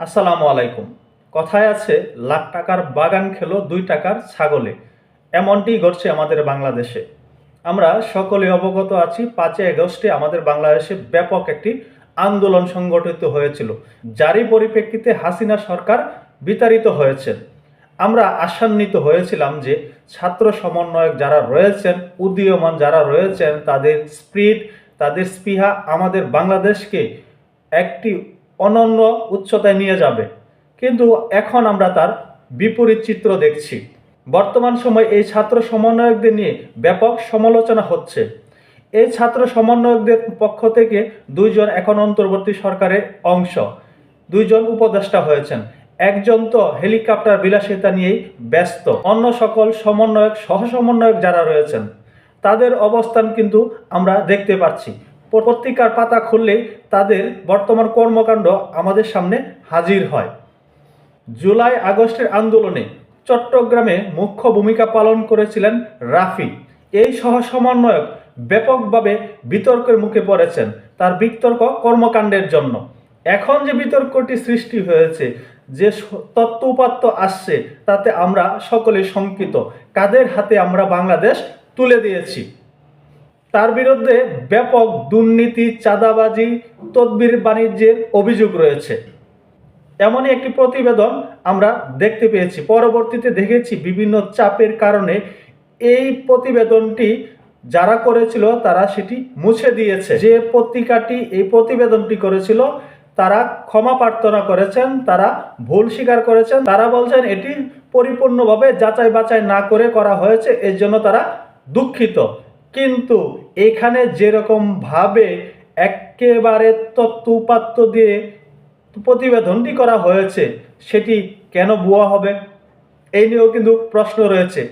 আসসালামু আলাইকুম। কথায় আছে, লাখ টাকার বাগান খেলো দুই টাকার ছাগলে। এমনটি ঘটছে আমাদের বাংলাদেশে। আমরা সকলে অবগত আছি, পাঁচই আগস্টে আমাদের বাংলাদেশে ব্যাপক একটি আন্দোলন সংগঠিত হয়েছিল, যারই পরিপ্রেক্ষিতে হাসিনা সরকার বিতাড়িত হয়েছেন। আমরা আশান্বিত হয়েছিলাম যে ছাত্র সমন্বয়ক যারা রয়েছেন, উদীয়মান যারা রয়েছেন, তাদের স্প্রিট তাদের স্পৃহা আমাদের বাংলাদেশকে একটি অনন্য উচ্চতায় নিয়ে যাবে। কিন্তু এখন আমরা তার বিপরীত চিত্র দেখছি। বর্তমান সময় এই ছাত্র সমন্বয়কদের নিয়ে ব্যাপক সমালোচনা হচ্ছে। এই ছাত্র সমন্বয়কদের পক্ষ থেকে দুইজন এখন অন্তর্বর্তী সরকারের অংশ। দুইজন উপদেষ্টা হয়েছেন। একজন তো হেলিকপ্টার বিলাসিতা নিয়েই ব্যস্ত। অন্য সকল সমন্বয়ক সহ সমন্বয়ক যারা রয়েছেন, তাদের অবস্থান কিন্তু আমরা দেখতে পাচ্ছি। পত্রিকার পাতা খুললেই তাদের বর্তমান কর্মকাণ্ড আমাদের সামনে হাজির হয়। জুলাই আগস্টের আন্দোলনে চট্টগ্রামে মুখ্য ভূমিকা পালন করেছিলেন রাফি। এই সহ সমন্বয়ক ব্যাপকভাবে বিতর্কের মুখে পড়েছেন তার বিতর্ক কর্মকাণ্ডের জন্য। এখন যে বিতর্কটি সৃষ্টি হয়েছে, যে তত্ত্ব উপাত্ত আসছে, তাতে আমরা সকলে শঙ্কিত। কাদের হাতে আমরা বাংলাদেশ তুলে দিয়েছি? তার বিরুদ্ধে ব্যাপক দুর্নীতি, চাঁদাবাজি, তদবির বাণিজ্যের অভিযোগ রয়েছে। এমনই একটি প্রতিবেদন আমরা দেখতে পেয়েছি। পরবর্তীতে দেখেছি বিভিন্ন চাপের কারণে এই প্রতিবেদনটি যারা করেছিল তারা সেটি মুছে দিয়েছে। যে পত্রিকাটি এই প্রতিবেদনটি করেছিল, তারা ক্ষমা প্রার্থনা করেছেন, তারা ভুল স্বীকার করেছেন। তারা বলছেন এটি পরিপূর্ণভাবে যাচাই বাছাই না করে করা হয়েছে, এর জন্য তারা দুঃখিত। কিন্তু এখানে যেরকম ভাবে একেবারে তত্ত্ব দিয়ে প্রতিবেদনটি করা হয়েছে, সেটি কেন ভুয়া হবে? এই নিয়েও কিন্তু প্রশ্ন রয়েছে।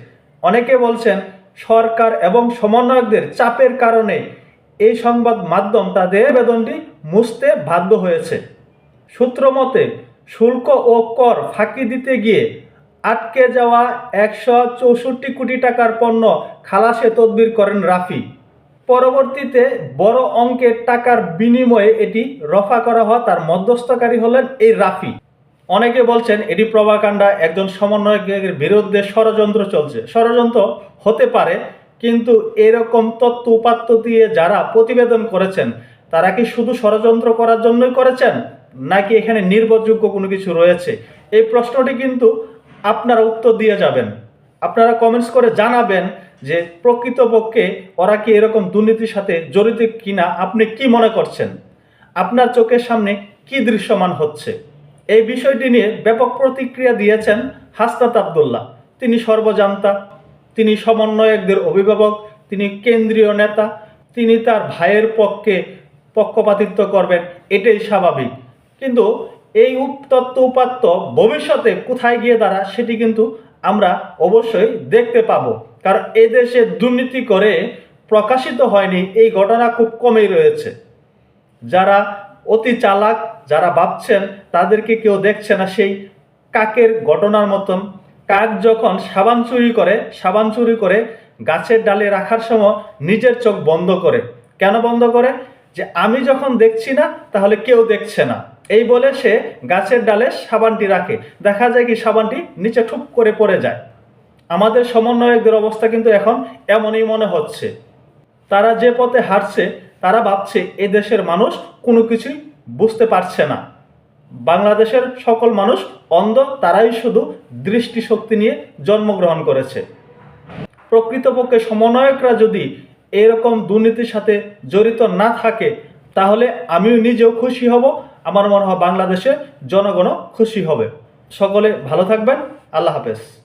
অনেকে বলছেন, সরকার এবং সমন্বয়কদের চাপের কারণে এই সংবাদ মাধ্যম তাদের বেদনটি মুছতে বাধ্য হয়েছে। সূত্র মতে, শুল্ক ও কর ফাঁকি দিতে গিয়ে আটকে যাওয়া একশো চৌষট্টি কোটি টাকার পণ্য খালাসে তদবির করেন রাফি। পরবর্তীতে বড় অঙ্কের টাকার বিনিময়ে এটি রফা করা হয় তার মধ্যস্থকারী হলেন এই রাফি। অনেকে বলছেন এটি প্রভাকাণ্ডা একজন সমন্বয়কের বিরুদ্ধে ষড়যন্ত্র চলছে। ষড়যন্ত্র হতে পারে, কিন্তু এরকম তত্ত্ব উপাত্ত দিয়ে যারা প্রতিবেদন করেছেন, তারা কি শুধু ষড়যন্ত্র করার জন্যই করেছেন, নাকি এখানে নির্ভরযোগ্য কোনো কিছু রয়েছে? এই প্রশ্নটি কিন্তু আপনারা উত্তর দিয়ে যাবেন। আপনারা কমেন্টস করে জানাবেন যে প্রকৃতপক্ষে ওরা কি এরকম দুর্নীতির সাথে জড়িত কিনা আপনি কি মনে করছেন? আপনার চোখের সামনে কি দৃশ্যমান হচ্ছে? এই বিষয়টি নিয়ে ব্যাপক প্রতিক্রিয়া দিয়েছেন হাসনাত আবদুল্লাহ। তিনি সর্বজান্তা, তিনি সমন্বয়কদের অভিভাবক, তিনি কেন্দ্রীয় নেতা, তিনি তার ভাইয়ের পক্ষে পক্ষপাতিত্ব করবেন, এটাই স্বাভাবিক। কিন্তু এই উত্তত্ত উপাত্ত ভবিষ্যতে কোথায় গিয়ে দাঁড়া সেটি কিন্তু আমরা অবশ্যই দেখতে পাবো। কারণ এদেশে দুর্নীতি করে প্রকাশিত হয়নি, এই ঘটনা খুব কমই রয়েছে। যারা অতি চালাক, যারা ভাবছেন তাদেরকে কেউ দেখছে না, সেই কাকের ঘটনার মতন। কাক যখন সাবান চুরি করে, সাবান চুরি করে গাছের ডালে রাখার সময় নিজের চোখ বন্ধ করে। কেন বন্ধ করে? যে আমি যখন দেখছি না, তাহলে কেউ দেখছে না। এই বলে সে গাছের ডালে সাবানটি রাখে। দেখা যায় কি সাবানটি নিচে ঠুপ করে পড়ে যায়। আমাদের সমন্বয়কদের অবস্থা কিন্তু এখন এমনই মনে হচ্ছে। তারা যে পথে হাঁটছে, তারা ভাবছে এ দেশের মানুষ কোনো কিছুই বুঝতে পারছে না। বাংলাদেশের সকল মানুষ অন্ধ, তারাই শুধু দৃষ্টিশক্তি নিয়ে জন্মগ্রহণ করেছে। প্রকৃতপক্ষে সমন্বয়করা যদি এরকম দুর্নীতির সাথে জড়িত না থাকে, তাহলে আমিও নিজেও খুশি হব, আমার মনে হয় বাংলাদেশের জনগণও খুশি হবে। সকলে ভালো থাকবেন, আল্লাহ হাফেজ।